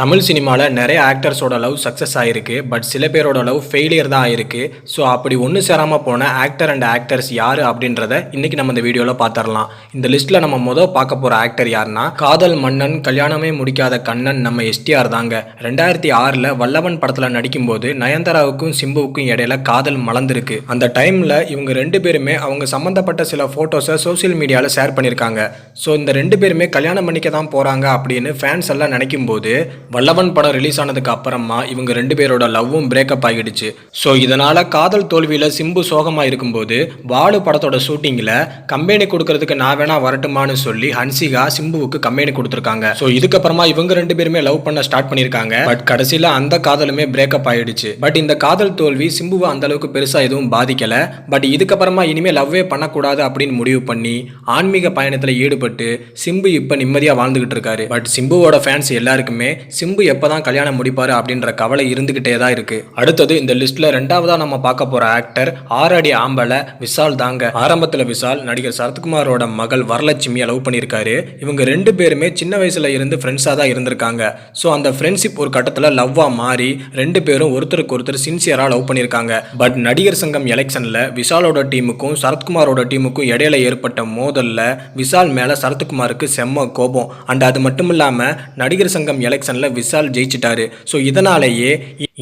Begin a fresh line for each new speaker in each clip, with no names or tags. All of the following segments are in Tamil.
தமிழ் சினிமாவில் நிறைய ஆக்டர்ஸோட லவ் சக்ஸஸ் ஆயிருக்கு. பட் சில பேரோட லவ் ஃபெயிலியர் தான் ஆயிருக்கு. ஸோ அப்படி ஒன்று சேராமல் போன ஆக்டர் அண்ட் ஆக்டர்ஸ் யார் அப்படின்றத இன்னைக்கு நம்ம இந்த வீடியோவில் பார்த்துடலாம் இந்த லிஸ்ட்டில் நம்ம மொதல் பார்க்க போகிற ஆக்டர் யாருன்னா காதல் மன்னன் கல்யாணமே முடிக்காத கண்ணன் நம்ம எஸ்டிஆர் தாங்க. ரெண்டாயிரத்தி ஆறில் வல்லவன் படத்தில் நடிக்கும்போது நயன்தாராவுக்கும் சிம்புவுக்கும் இடையில காதல் மலர்ந்துருக்கு. அந்த டைமில் இவங்க ரெண்டு பேருமே அவங்க சம்மந்தப்பட்ட சில ஃபோட்டோஸை சோஷியல் மீடியாவில் ஷேர் பண்ணியிருக்காங்க ஸோ இந்த ரெண்டு பேருமே கல்யாணம் பண்ணிக்க தான் போகிறாங்க அப்படின்னு ஃபேன்ஸ் எல்லாம் நினைக்கும் போது வல்லவன் படம் ரிலீஸ் ஆனதுக்கு அப்புறமா இவங்க ரெண்டு பேரோட லவ்வும் பிரேக்கப் ஆகிடுச்சு. ஸோ இதனால காதல் தோல்வியில் சிம்பு சோகமாக இருக்கும்போது வாலு படத்தோட ஷூட்டிங்கில் கம்பெனி கொடுக்கறதுக்கு நான் வேணா வரட்டுமான்னு சொல்லி ஹன்சிகா சிம்புவுக்கு கம்பெனி கொடுத்துருக்காங்க. ஸோ இதுக்கப்புறமா இவங்க ரெண்டு பேருமே லவ் பண்ண ஸ்டார்ட் பண்ணியிருக்காங்க. பட் கடைசியில் அந்த காதலுமே பிரேக்கப் ஆகிடுச்சு பட் இந்த காதல் தோல்வி சிம்புவை அந்த அளவுக்கு பெருசாக எதுவும் பாதிக்கல. பட் இதுக்கப்புறமா இனிமேல் லவ்வே பண்ணக்கூடாது அப்படின்னு முடிவு பண்ணி ஆன்மீக பயணத்தில் ஈடுபட்டு சிம்பு இப்போ நிம்மதியாக வாழ்ந்துகிட்டு இருக்காரு. பட் சிம்புவோட ஃபேன்ஸ் எல்லாருக்குமே சிம்பு எப்போ தான் கல்யாணம் முடிப்பாரு அப்படின்ற கவலை இருந்துக்கிட்டே தான் இருக்கு. அடுத்தது இந்த லிஸ்ட்ல ரெண்டாவதா நம்ம பார்க்க போற ஆக்டர் ஆறடி ஆம்பளை விஷால் தாங்க. ஆரம்பத்தில் விஷால் நடிகர் சரத்குமாரோட மகள் வரலட்சுமியை லவ் பண்ணியிருக்காரு. இவங்க ரெண்டு பேருமே சின்ன வயசுல இருந்து ஃப்ரெண்ட்ஸாக தான் இருந்திருக்காங்க. ஸோ அந்த ஃப்ரெண்ட்ஷிப் ஒரு கட்டத்தில் லவ்வாக மாறி ரெண்டு பேரும் ஒருத்தருக்கு ஒருத்தர் சின்சியராக லவ் பண்ணியிருக்காங்க. பட் நடிகர் சங்கம் எலெக்ஷனில் விஷாலோட டீமுக்கும் சரத்குமாரோட டீமுக்கும் இடையில ஏற்பட்ட மோதலில் விஷால் மேலே சரத்குமாருக்கு செம்ம கோபம். அண்ட் அது மட்டும் இல்லாமல் நடிகர் சங்கம் எலெக்ஷனில் விஷால் ஜெயிச்சிட்டாரு. ஸோ இதனாலேயே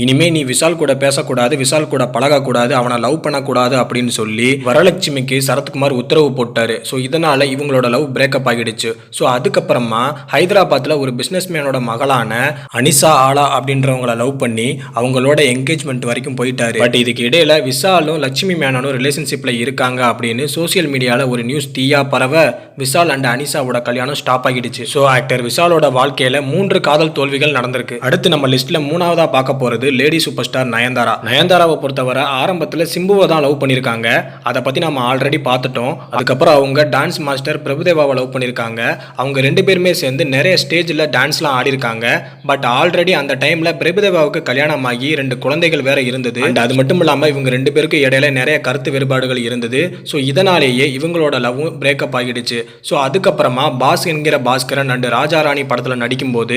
இனிமே நீ விஷால் கூட பேசக்கூடாது விஷால் கூட பழகக்கூடாது அவனை லவ் பண்ணக்கூடாது அப்படின்னு சொல்லி வரலட்சுமிக்கு சரத்குமார் உத்தரவு போட்டாரு. ஸோ இதனால இவங்களோட லவ் பிரேக்கப் ஆகிடுச்சு. ஸோ அதுக்கப்புறமா ஹைதராபாத்தில் ஒரு பிஸ்னஸ் மேனோட மகளான அனிசா ஆலா அப்படின்றவங்கள லவ் பண்ணி அவங்களோட என்கேஜ்மெண்ட் வரைக்கும் போயிட்டாரு. பட் இதுக்கு இடையில விஷாலும் லட்சுமி மேனனும் ரிலேஷன்ஷிப்ல இருக்காங்க அப்படின்னு சோஷியல் மீடியாவில் ஒரு நியூஸ் தீயா பரவ விஷால் அண்ட் அனிசாவோட கல்யாணம் ஸ்டாப் ஆகிடுச்சு. ஸோ ஆக்டர் விஷாலோட வாழ்க்கையில மூன்று காதல் தோல்வி தோல்விகள் நடந்திருக்கு. அடுத்து நம்ம லிஸ்ட்ல மூணாவதா பார்க்க போறது லேடி சூப்பர் ஸ்டார் நயன்தாரா. நயன்தாராவை பொறுத்தவரை ஆரம்பத்தில் சிம்புவை தான் லவ் பண்ணியிருக்காங்க அதை பத்தி நம்ம ஆல்ரெடி பார்த்துட்டோம். அதுக்கப்புறம் அவங்க டான்ஸ் மாஸ்டர் பிரபுதேவாவை லவ் பண்ணியிருக்காங்க அவங்க ரெண்டு பேருமே சேர்ந்து நிறைய ஸ்டேஜில் டான்ஸ்லாம் ஆடிருக்காங்க. பட் ஆல்ரெடி அந்த டைம்ல பிரபுதேவாவுக்கு கல்யாணம் ஆகி ரெண்டு குழந்தைகள் வேற இருந்தது. அது மட்டும் இல்லாமல் இவங்க ரெண்டு பேருக்கு இடையில நிறைய கருத்து வேறுபாடுகள் இருந்தது. ஸோ இதனாலேயே இவங்களோட லவ்வும் பிரேக்கப் ஆகிடுச்சு. ஸோ அதுக்கப்புறமா பாஸ் என்கிற பாஸ்கரன் அண்ட் ராஜாராணி படத்தில் நடிக்கும்போது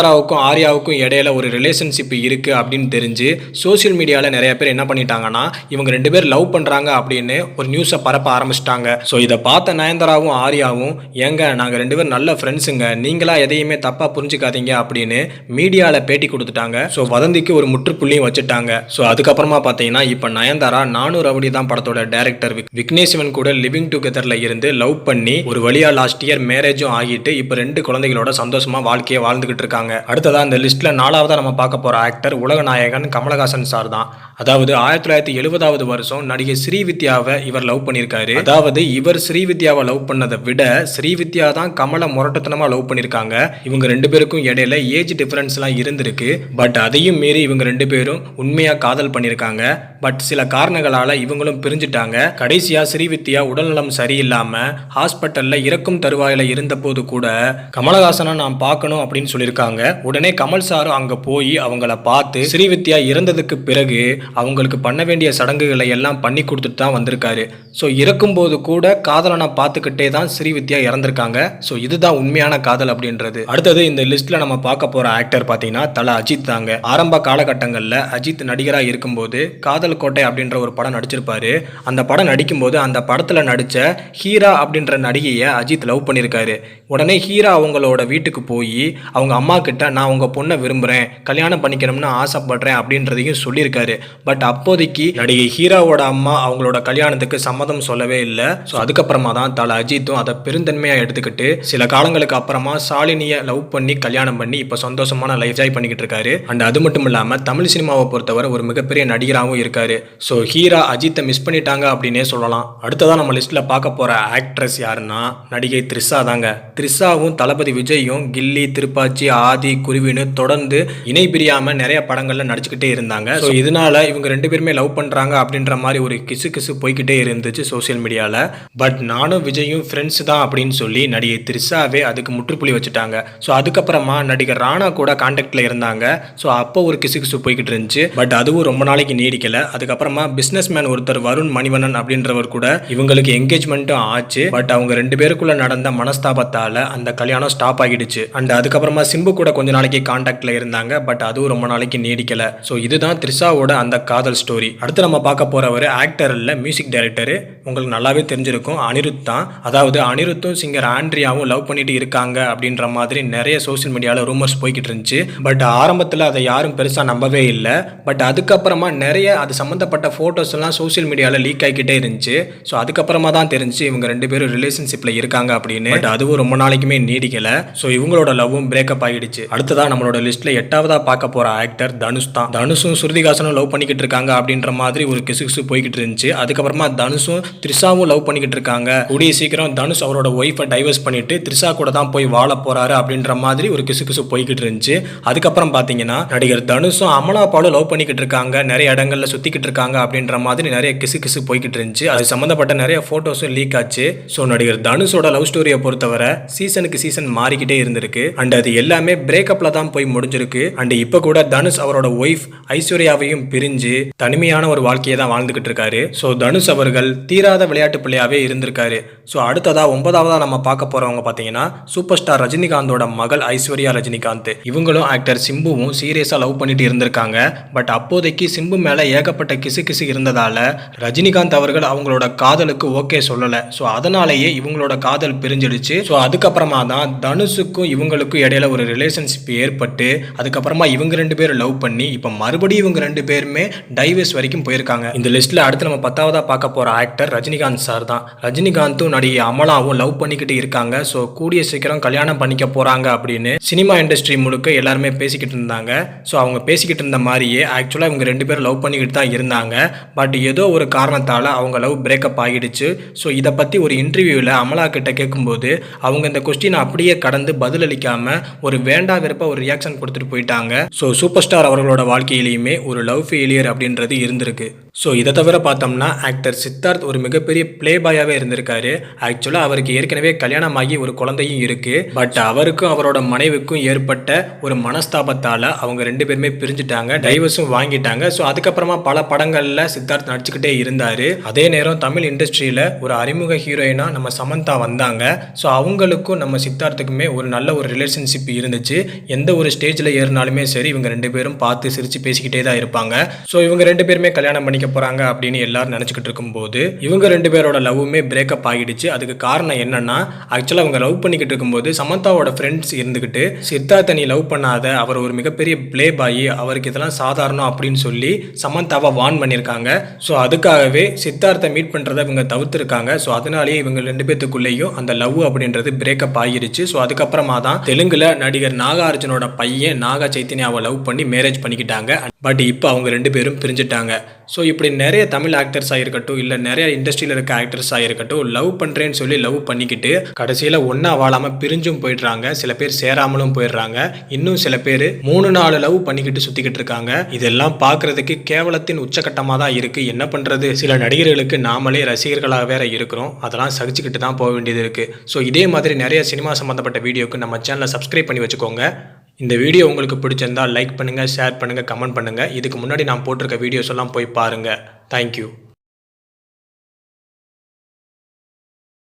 சுஜாதாராவுக்கும் ஆர்யாவுக்கும் இடையில ஒரு ரிலேஷன்ஷிப் இருக்குது அப்படின்னு தெரிஞ்சு சோஷியல் மீடியாவில் நிறைய பேர் என்ன பண்ணிட்டாங்கன்னா இவங்க ரெண்டு பேர் லவ் பண்ணுறாங்க அப்படின்னு ஒரு நியூஸை பரப்ப ஆரம்பிச்சிட்டாங்க. ஸோ இதை பார்த்த நயன்தாராவும் ஆர்யாவும் ஏங்க நாங்கள் ரெண்டு பேரும் நல்ல ஃப்ரெண்ட்ஸுங்க நீங்களா எதையுமே தப்பாக புரிஞ்சுக்காதீங்க அப்படின்னு மீடியாவில் பேட்டி கொடுத்துட்டாங்க. ஸோ வதந்திக்கு ஒரு முற்றுப்புள்ளியும் வச்சுட்டாங்க. ஸோ அதுக்கப்புறமா பார்த்தீங்கன்னா இப்போ நயன்தாரா நானூறு ரவுடி தான் படத்தோட டேரக்டர் விக்னேஸ்வன் கூட லிவிங் டுகெதரில் இருந்து லவ் பண்ணி ஒரு வழியாக லாஸ்ட் இயர் மேரேஜும் ஆகிட்டு இப்போ ரெண்டு குழந்தைகளோட சந்தோஷமா வாழ்க்கையை வாழ்ந்துகிட்டு இருக்காங்க. அடுத்ததாக இந்த லிஸ்ட்டில் நாலாவதாக நம்ம பார்க்க போகிற ஆக்டர் உலக நாயகன் கமலஹாசன் சார் தான். அதாவது ஆயிரத்தி தொள்ளாயிரத்தி எழுபதாவது வருஷம் நடிகை ஸ்ரீவித்யாவை இவர் லவ் பண்ணியிருக்காரு. அதாவது இவர் ஸ்ரீவித்யாவை லவ் பண்ணதை விட ஸ்ரீவித்யா தான் கமலை முரட்டத்தனமாக லவ் பண்ணியிருக்காங்க. இவங்க ரெண்டு பேருக்கும் இடையில ஏஜ் டிஃபரன்ஸ்லாம் இருந்திருக்கு. பட் அதையும் மீறி இவங்க ரெண்டு பேரும் உண்மையாக காதல் பண்ணியிருக்காங்க. பட் சில காரணங்களால இவங்களும் பிரிஞ்சுட்டாங்க. கடைசியா ஸ்ரீவித்யா உடல்நலம் சரியில்லாம ஹாஸ்பிட்டல்ல இறக்கும் தருவாயில இருந்தபோது கூட கமலஹாசனை நான் பார்க்கணும் அப்படின்னு சொல்லியிருக்காங்க. உடனே கமல் சாரும் அங்க போய் அவங்கள பார்த்து ஸ்ரீவித்யா இறந்ததுக்கு பிறகு அவங்களுக்கு பண்ண வேண்டிய சடங்குகளை எல்லாம் பண்ணி கொடுத்துட்டு தான் வந்திருக்காரு. ஸோ இறக்கும்போது கூட காதலனை பார்த்துக்கிட்டே தான் ஸ்ரீவித்யா இறந்திருக்காங்க. ஸோ இதுதான் உண்மையான காதல் அப்படின்றது. அடுத்தது இந்த லிஸ்ட்ல நம்ம பார்க்க போற ஆக்டர் பார்த்தீங்கன்னா தலை அஜித் தாங்க. ஆரம்ப காலகட்டங்களில் அஜித் நடிகராக இருக்கும்போது காதல் கோட்டை அப்படின்ற ஒரு படம் நடிச்சிருப்பாரு. அந்த படம் நடிக்கும்போது அந்த படத்தில் நடித்த ஹீரா அப்படின்ற நடிகையை அஜித் லவ் பண்ணியிருக்காரு உடனே ஹீரா அவங்களோட வீட்டுக்கு போய் அவங்க அம்மா கிட்ட நான் உங்க பொண்ணை விரும்புகிறேன் கல்யாணம் பண்ணிக்கணும்னு ஆசைப்படுறேன் அப்படின்றதையும் சொல்லியிருக்காரு. பட் அப்போதைக்கு நடிகை ஹீராவோட அம்மா அவங்களோட கல்யாணத்துக்கு சம்மதம் சொல்லவே இல்லை. ஸோ அதுக்கப்புறமா தான் தல அஜித்தும் அதை பெருந்தன்மையாக எடுத்துக்கிட்டு சில காலங்களுக்கு அப்புறமா சாலினியை லவ் பண்ணி கல்யாணம் பண்ணி இப்போ சந்தோஷமான லைஃப் ஜாய் பண்ணிக்கிட்டு இருக்காரு. அண்ட் அது மட்டும் இல்லாமல் தமிழ் சினிமாவை பொறுத்தவரை ஒரு மிகப்பெரிய நடிகராகவும் இருக்காரு. ஸோ ஹீரா அஜித்தை மிஸ் பண்ணிட்டாங்க அப்படின்னே சொல்லலாம். அடுத்ததான் நம்ம லிஸ்ட்டில் பார்க்க போகிற ஆக்ட்ரஸ் யாருன்னா நடிகை த்ரிஷா தாங்க. த்ரிஷாவும் தளபதி விஜயும் கில்லி திருப்பாச்சி ஆதி குருவின்னு தொடர்ந்து இணை பிரியாமல் நிறைய படங்களில் நடிச்சுக்கிட்டே இருந்தாங்க. ஸோ இதனால இவங்க ரெண்டு பேருமே லவ் பண்ணுறாங்க அப்படின்ற மாதிரி ஒரு கிசு கிசு போய்க்கிட்டே இருந்துச்சு சோஷியல் மீடியாவில் பட் நானும் விஜயும் ஃப்ரெண்ட்ஸ் தான் அப்படின்னு சொல்லி நடிகை த்ரிஷாவே அதுக்கு முற்றுப்புள்ளி வச்சுட்டாங்க. ஸோ அதுக்கப்புறமா நடிகர் ராணா கூட கான்டாக்ட்ல இருந்தாங்க. ஸோ அப்போ ஒரு கிசு கிசு போய்கிட்டு இருந்துச்சு. பட் அதுவும் ரொம்ப நாளைக்கு நீடிக்கல. அதுக்கப்புறமா பிசினஸ் மேன் ஒருத்தர் வருண் மணிவண்ணன் அப்படின்றவர் கூட இவங்களுக்கு என்கேஜ்மெண்ட்டும் ஆச்சு. பட் அவங்க ரெண்டு பேருக்குள்ள நடந்த மனஸ்தாபத்தால அந்த கல்யாணம் ஸ்டாப் ஆகிடுச்சு. அண்ட் அதுக்கப்புறமா சிம்பு கூட கொஞ்ச நாளைக்கு கான்டாக்ட்ல இருந்தாங்க. பட் அதுவும் ரொம்ப நாளைக்கு நீடிக்கல. ஸோ இதுதான் த்ரிஷாவோட அந்த காதல் ஸ்டோரி அடுத்து நம்ம பார்க்க போறவர் ஆக்டர் இல்ல மியூசிக் டைரக்டர் உங்களுக்கு நல்லாவே தெரிஞ்சிருக்கும். அனிருத் தான். அதாவது அனிருத்தும் சிங்கர் ஆண்ட்ரியாவும் லவ் பண்ணிட்டு இருக்காங்க அப்படின்ற மாதிரி நிறைய சோஷியல் மீடியாவில் ரூமர்ஸ் போய்கிட்டு இருந்துச்சு. பட் ஆரம்பத்தில் அதை யாரும் பெருசாக நம்பவே இல்லை. பட் அதுக்கப்புறமா நிறைய அது சம்மந்தப்பட்ட ஃபோட்டோஸ் எல்லாம் சோஷியல் மீடியாவில் லீக் ஆகிக்கிட்டே இருந்துச்சு. ஸோ அதுக்கப்புறமா தான் தெரிஞ்சு இவங்க ரெண்டு பேரும் ரிலேஷன்ஷிப்பில் இருக்காங்க அப்படின்னு. பட் அதுவும் ரொம்ப நாளைக்குமே நீடிக்கலை. ஸோ இவங்களோட லவ்வும் பிரேக்கப் ஆகிடுச்சு அடுத்ததான் நம்மளோட லிஸ்ட்டில் எட்டாவதாக பார்க்க போகிற ஆக்டர் தனுஷ் தான். தனுஷும் ஸ்ருதிகாசனும் லவ் பண்ணிக்கிட்டு இருக்காங்க அப்படின்ற மாதிரி ஒரு கிசுகிசு போய்கிட்டு இருந்துச்சு. அதுக்கப்புறமா தனுஷும் த்ரிஷாவும் லவ் பண்ணிக்கிட்டு இருக்காங்க. கூடிய சீக்கிரம் தனுஷ் அவரோட ஒய்ஃபை டைவர்ஸ் பண்ணிட்டு த்ரிஷா கூட தான் போய் வாழ போறாரு அப்படின்ற மாதிரி ஒரு கிசுகிசு போய்கிட்டு இருந்துச்சு. அதுக்கப்புறம் பார்த்தீங்கன்னா நடிகர் தனுஷும் அமலா பாலும் லவ் பண்ணிக்கிட்டு இருக்காங்க. நிறைய இடங்கள்ல சுற்றிக்கிட்டு இருக்காங்க அப்படின்ற மாதிரி நிறைய கிசு கிசு போய்கிட்டு இருந்துச்சு அது சம்மந்தப்பட்ட நிறைய ஃபோட்டோஸும் லீக் ஆச்சு. ஸோ நடிகர் தனுஷோட லவ் ஸ்டோரியை பொறுத்தவரை சீசனுக்கு சீசன் மாறிக்கிட்டே இருந்திருக்கு. அண்ட் அது எல்லாமே பிரேக்கப்பில் தான் போய் முடிஞ்சிருக்கு. அண்ட் இப்போ கூட தனுஷ் அவரோட ஒய்ஃப் ஐஸ்வர்யாவையும் பிரிஞ்சு தனிமையான ஒரு வாழ்க்கையை தான் வாழ்ந்துகிட்டு இருக்காரு ஸோ தனுஷ் அவர்கள் தீராத விளையாட்டு பிள்ளையாவே இருந்திருக்காரு. ஸோ அடுத்ததா ஒன்பதாவதாக நம்ம பார்க்க போறவங்க பார்த்தீங்கன்னா சூப்பர் ஸ்டார் ரஜினிகாந்தோட மகள் ஐஸ்வர்யா ரஜினிகாந்த். இவங்களும் ஆக்டர் சிம்புவும் சீரியஸாக லவ் பண்ணிட்டு இருந்திருக்காங்க. பட் அப்போதைக்கு சிம்பு மேலே ஏகப்பட்ட கிசு கிசு இருந்ததால் ரஜினிகாந்த் அவர்கள் அவங்களோட காதலுக்கு ஓகே சொல்லலை. ஸோ அதனாலேயே இவங்களோட காதல் பிரிஞ்சிடுச்சு. ஸோ அதுக்கப்புறமா தான் தனுஷுக்கும் இவங்களுக்கும் இடையில ஒரு ரிலேஷன்ஷிப் ஏற்பட்டு அதுக்கப்புறமா இவங்க ரெண்டு பேரும் லவ் பண்ணி இப்போ மறுபடியும் இவங்க ரெண்டு பேருமே டைவர்ஸ் வரைக்கும் போயிருக்காங்க. இந்த லிஸ்ட்ல அடுத்து நம்ம பத்தாவதா பார்க்க போற ஆக்டர் ரஜினிகாந்த் சார் தான். ரஜினிகாந்தும் நடிகை அமலாவும் லவ் பண்ணிக்கிட்டு இருக்காங்க. ஸோ கூடிய சீக்கிரம் கல்யாணம் பண்ணிக்க போறாங்க அப்படின்னு சினிமா இண்டஸ்ட்ரி முழுக்க எல்லாருமே பேசிக்கிட்டு இருந்தாங்க. ஸோ அவங்க பேசிக்கிட்டு இருந்த மாதிரியே ஆக்சுவலாக இவங்க ரெண்டு பேரும் லவ் பண்ணிக்கிட்டு தான் இருந்தாங்க. பட் ஏதோ ஒரு காரணத்தால் அவங்க லவ் பிரேக்கப் ஆகிடுச்சு ஸோ இதை பற்றி ஒரு இன்டர்வியூவில் அமலா கிட்ட கேட்கும்போது அவங்க இந்த கொஸ்டினை அப்படியே கடந்து பதிலளிக்காமல் ஒரு வேண்டா விருப்ப ஒரு ரியாக்ஷன் கொடுத்துட்டு போயிட்டாங்க. ஸோ சூப்பர் ஸ்டார் அவர்களோட வாழ்க்கையிலையுமே ஒரு லவ் ஃபெயிலியர் அப்படின்றது இருந்திருக்கு. ஸோ இதை தவிர பார்த்தோம்னா ஆக்டர் சித்தார்த் ஒரு மிகப்பெரிய பிளே பாயாகவே இருந்திருக்காரு ஆக்சுவலாக அவருக்கு ஏற்கனவே கல்யாணம் ஆகி ஒரு குழந்தையும் இருக்கு. பட் அவருக்கும் அவரோட மனைவிக்கும் ஏற்பட்ட ஒரு மனஸ்தாபத்தால் அவங்க ரெண்டு பேருமே பிரிஞ்சுட்டாங்க. டைவர்ஸும் வாங்கிட்டாங்க. ஸோ அதுக்கப்புறமா பல படங்களில் சித்தார்த் நடிச்சுக்கிட்டே இருந்தார். அதே நேரம் தமிழ் இண்டஸ்ட்ரியில் ஒரு அறிமுக ஹீரோயினாக நம்ம சமந்தா வந்தாங்க. ஸோ அவங்களுக்கும் நம்ம சித்தார்த்துக்குமே ஒரு நல்ல ஒரு ரிலேஷன்ஷிப் இருந்துச்சு. எந்த ஒரு ஸ்டேஜில் ஏறினாலுமே சரி இவங்க ரெண்டு பேரும் பார்த்து சிரித்து பேசிக்கிட்டே தான் இருப்பாங்க. ஸோ இவங்க ரெண்டு பேருமே கல்யாணம் பண்ணி பண்ணிக்க போகிறாங்க அப்படின்னு எல்லாரும் நினச்சிக்கிட்டு இருக்கும்போது இவங்க ரெண்டு பேரோட லவ்வுமே பிரேக்கப் ஆகிடுச்சு அதுக்கு காரணம் என்னன்னா ஆக்சுவலாக அவங்க லவ் பண்ணிக்கிட்டு இருக்கும்போது சமந்தாவோட ஃப்ரெண்ட்ஸ் இருந்துக்கிட்டு சித்தார்த்தை நீ லவ் பண்ணாத அவர் ஒரு மிகப்பெரிய ப்ளே பாயி அவருக்கு இதெல்லாம் சாதாரணம் அப்படின்னு சொல்லி சமந்தாவை வார்ன் பண்ணியிருக்காங்க. ஸோ அதுக்காகவே சித்தார்த்தை மீட் பண்ணுறதை இவங்க தவிர்த்துருக்காங்க. ஸோ அதனாலேயே இவங்க ரெண்டு பேத்துக்குள்ளேயும் அந்த லவ் அப்படின்றது பிரேக்கப் ஆகிருச்சு ஸோ அதுக்கப்புறமா தான் தெலுங்குல நடிகர் நாகார்ஜுனோட பையன் நாகா சைத்தன்யாவை லவ் பண்ணி மேரேஜ் பண்ணிக்கிட்டாங்க. பட் இப்போ அவங்க ரெண்டு பேரும் பிரிஞ்சுட்டாங்க. ஸோ இப்படி நிறைய தமிழ் ஆக்டர்ஸாக இருக்கட்டும் இல்லை நிறைய இண்டஸ்ட்ரியில் இருக்க ஆக்டர்ஸாக இருக்கட்டும் லவ் பண்ணுறேன்னு சொல்லி லவ் பண்ணிக்கிட்டு கடைசியில் ஒன்றா வாழாமல் பிரிஞ்சும் போயிடுறாங்க. சில பேர் சேராமலும் போயிடுறாங்க. இன்னும் சில பேர் மூணு நாலு லவ் பண்ணிக்கிட்டு சுற்றிக்கிட்டு இருக்காங்க. இதெல்லாம் பார்க்குறதுக்கு கேவலத்தின் உச்சக்கட்டமாக தான் இருக்குது என்ன பண்ணுறது சில நடிகர்களுக்கு நாமளே ரசிகர்களாக வேற இருக்கிறோம். அதெல்லாம் சகிச்சுக்கிட்டு தான் போக வேண்டியது இருக்குது ஸோ இதே மாதிரி நிறைய சினிமா சம்மந்தப்பட்ட வீடியோக்கு நம்ம சேனலை சப்ஸ்கிரைப் பண்ணி வச்சுக்கோங்க. இந்த வீடியோ உங்களுக்கு பிடிச்சிருந்தா லைக் பண்ணுங்கள் ஷேர் பண்ணுங்கள் கமெண்ட் பண்ணுங்கள் இதுக்கு முன்னாடி நான் போட்டிருக்க வீடியோஸ் எல்லாம் போய் பாருங்கள் தேங்க்யூ